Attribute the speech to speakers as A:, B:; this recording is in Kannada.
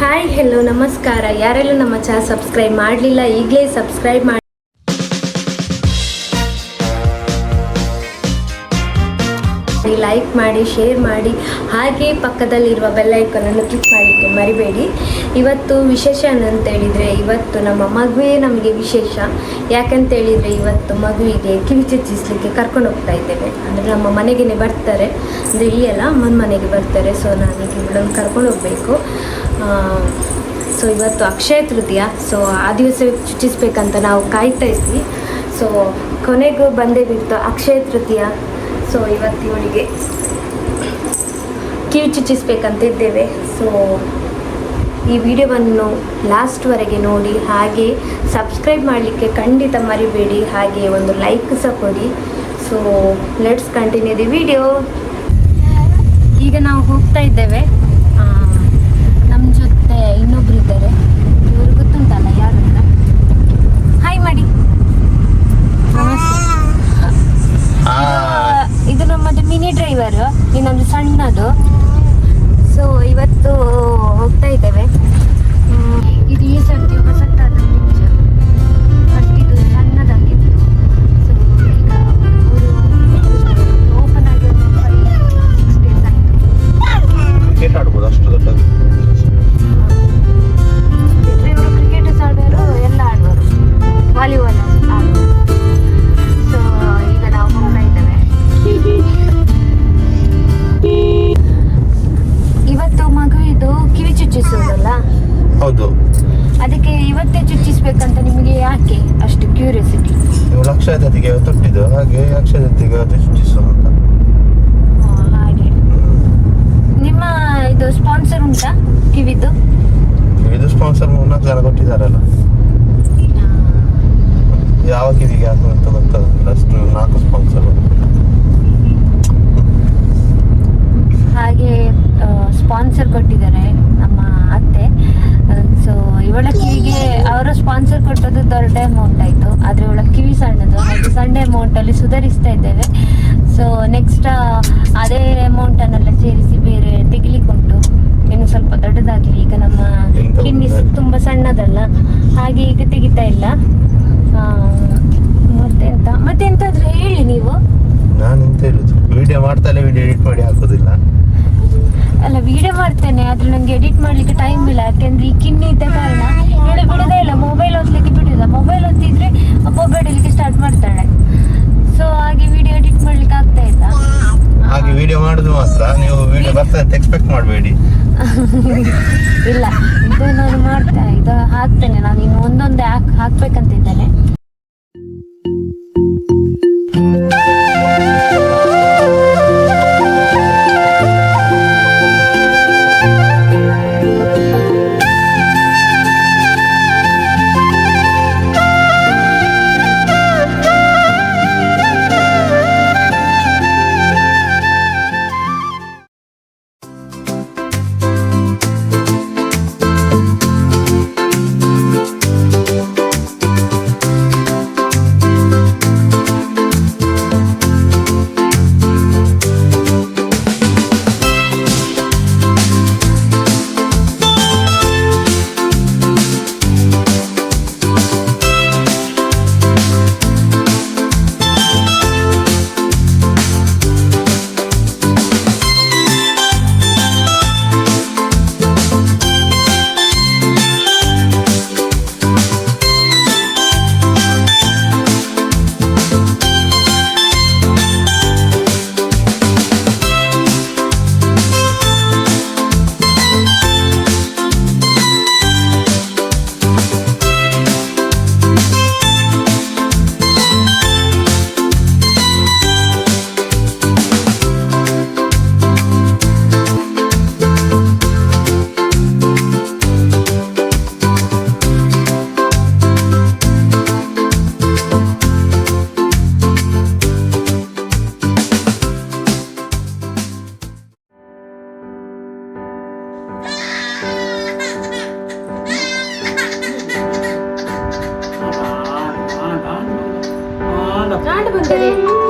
A: ಹಾಯ್ ಹೆಲೋ ನಮಸ್ಕಾರ. ಯಾರೆಲ್ಲ ನಮ್ಮ ಚಾನಲ್ ಸಬ್ಸ್ಕ್ರೈಬ್ ಮಾಡಲಿಲ್ಲ ಈಗಲೇ ಸಬ್ಸ್ಕ್ರೈಬ್ ಮಾಡಿ ಲೈಕ್ ಮಾಡಿ ಶೇರ್ ಮಾಡಿ, ಹಾಗೆ ಪಕ್ಕದಲ್ಲಿರುವ ಬೆಲ್ ಐಕನನ್ನು ಕ್ಲಿಕ್ ಮಾಡಲಿಕ್ಕೆ ಮರಿಬೇಡಿ. ಇವತ್ತು ವಿಶೇಷ ಅಂತ ಹೇಳಿದರೆ, ಇವತ್ತು ನಮ್ಮ ಮಗುವೆ ನಮಗೆ ವಿಶೇಷ. ಯಾಕಂತೇಳಿದರೆ ಇವತ್ತು ಮಗುವಿಗೆ ಕಿವಿ ಚುಚ್ಚಿಸ್ಲಿಕ್ಕೆ ಕರ್ಕೊಂಡು ಹೋಗ್ತಾ ಇದ್ದೇವೆ. ಅಂದರೆ ನಮ್ಮ ಮನೆಗೇ ಬರ್ತಾರೆ. ಅಂದರೆ ಅಲ್ಲ, ಅಮ್ಮನ ಮನೆಗೆ ಬರ್ತಾರೆ. ಸೊ ನಾನು ಇವಳನ್ನು ಕರ್ಕೊಂಡು ಹೋಗಬೇಕು. ಸೊ ಇವತ್ತು ಅಕ್ಷಯ ತೃತೀಯ. ಸೊ ಆ ದಿವಸ ಚುಚ್ಚಿಸ್ಬೇಕಂತ ನಾವು ಕಾಯ್ತಾ ಇದ್ವಿ. ಸೊ ಕೊನೆಗೂ ಬಂದೇ ಬಿತ್ತು ಅಕ್ಷಯ ತೃತೀಯ. ಸೊ ಇವತ್ತು ಇವಳಿಗೆ ಕಿವಿ ಚುಚ್ಚಿಸ್ಬೇಕಂತಿದ್ದೇವೆ. ಸೊ ಈ ವಿಡಿಯೋವನ್ನು ಲಾಸ್ಟ್ವರೆಗೆ ನೋಡಿ, ಹಾಗೆ ಸಬ್ಸ್ಕ್ರೈಬ್ ಮಾಡಲಿಕ್ಕೆ ಖಂಡಿತ ಮರಿಬೇಡಿ. ಹಾಗೆ ಒಂದು ಲೈಕ್ ಸಹ ಕೊಡಿ. So let's continue the video ಈಗ ನಾವು ಹೋಗ್ತಾ ಇದ್ದೇವೆ. ನಮ್ಮ ಜೊತೆ ಇನ್ನೊಬ್ರು ಇದ್ದಾರೆ ಇವರು ಗೊತ್ತುಂಟಲ್ಲ ಇವತ್ತೇ ಚುಚ್ಚಿಸ್ಬೇಕಂತ ನಿಮಗೆ ಯಾಕೆ ಅಷ್ಟು ಕ್ಯೂರಿಯಾಸಿಟಿ
B: ನೀವು ಜೊತೆಗೆ ತೊಟ್ಟಿದ್ದು ಹಾಗೆ ಅಕ್ಷಯ ಜೊತೆಗೆ ಅದು ಸೃಷ್ಟಿಸುವ ಅಂತ.
A: ಹಾಗೆ. ನಿಮ್ಮ ಇದು ಸ್ಪಾನ್ಸರ್ ಉಂಟಾ? ಕಿವಿದು?
B: ಇದು ಸ್ಪಾನ್ಸರ್ ಮೂರ್ನಾಲ್ಕು ಜನ ಕೊಟ್ಟಿದ್ದಾರಲ್ಲ. ಯಾವ ಕಿವಿಗೆ ಹಾಕುವಂತ ಗೊತ್ತಾಗಲ್ಲ ಅಷ್ಟು ನಾಲ್ಕು ಸ್ಪಾನ್ಸರ್
A: ಹಾಗೆ ಸ್ಪಾನ್ಸರ್ ಕೊಟ್ಟಿದ್ದಾರೆ ನಮ್ಮ ಅತ್ತೆ ಸೊ ಇವಳ ಕಿವಿಗೆ ಅವರು ಸ್ಪಾನ್ಸರ್ ಕೊಟ್ಟದ್ದು ದೊಡ್ಡ ಅಮೌಂಟ್ ಆದರೆ ಇವಳ ಕಿವಿ ಸಣ್ಣದು. ಹಾಗೆ ಸಣ್ಣ ಅಮೌಂಟಲ್ಲಿ ಸುಧಾರಿಸ್ತಾ ಇದ್ದೇವೆ. ಸೊ ನೆಕ್ಸ್ಟ್ ಅದೇ ಅಮೌಂಟನ್ನೆಲ್ಲ ಸೇರಿಸಿ ಬೇರೆ ತೆಗಿಲಿಕ್ಕುಂಟು ಇನ್ನು ಸ್ವಲ್ಪ ದೊಡ್ಡದಾಗಲಿ. ಈಗ ನಮ್ಮ
B: ಕಿನ್ನಿಸ್
A: ತುಂಬಾ ಸಣ್ಣದಲ್ಲ. ಹಾಗೆ ಈಗ ತೆಗಿತಾ ಇಲ್ಲ. ಮತ್ತೆಂತ? ಮತ್ತೆಂತಾದ್ರೂ ಹೇಳಿ ನೀವು.
B: ನಾನು ಎಂತ ಹೇಳುದು? ವಿಡಿಯೋ ಮಾಡ್ತಾನೆ ವಿಡಿಯೋ ಎಡಿಟ್ ಮಾಡಿ ಹಾಕೋದಿಲ್ಲ.
A: ಅಲ್ಲ ವಿಡಿಯೋ ಮಾಡ್ತೇನೆ ಆದ್ರೆ ನಂಗೆ ಎಡಿಟ್ ಮಾಡ್ಲಿಕ್ಕೆ ಟೈಮ್ ಇಲ್ಲ. ಯಾಕೆಂದ್ರೆ ಈ ಕಿನ್ನಿ ಇದ್ದ ಕಾರಣ ಬಿಡೋದೇ ಇಲ್ಲ. ಮೊಬೈಲ್ ಓದ್ಲಿಕ್ಕೆ ಬಿಡುದಿಲ್ಲ. ಮೊಬೈಲ್ ಓದ್ತಿದ್ರೆ ಬೇಡಲಿಕ್ಕೆ ಸ್ಟಾರ್ಟ್ ಮಾಡ್ತಾಳೆ. ಸೊ ಹಾಗೆ ವಿಡಿಯೋ ಎಡಿಟ್ ಮಾಡ್ಲಿಕ್ಕೆ ಆಗ್ತಾ ಇಲ್ಲ.
B: ಹಾಗೆ ವಿಡಿಯೋ ಮಾಡುದು ಮಾತ್ರ. ನೀವು ವಿಡಿಯೋ ಬರ್ತದೆ ಅಂತ ಎಕ್ಸ್ಪೆಕ್ಟ್ ಮಾಡಬೇಡಿ.
A: ಇಲ್ಲ ಇದು ನಾನು ಮಾಡ್ತೇನೆ ಇದು ಹಾಕ್ತೇನೆ. ನಾನು ಇನ್ನು ಒಂದೊಂದೇ ಹಾಕ್ ಹಾಕ್ಬೇಕಂತಿದ್ದೇನೆ. 여러분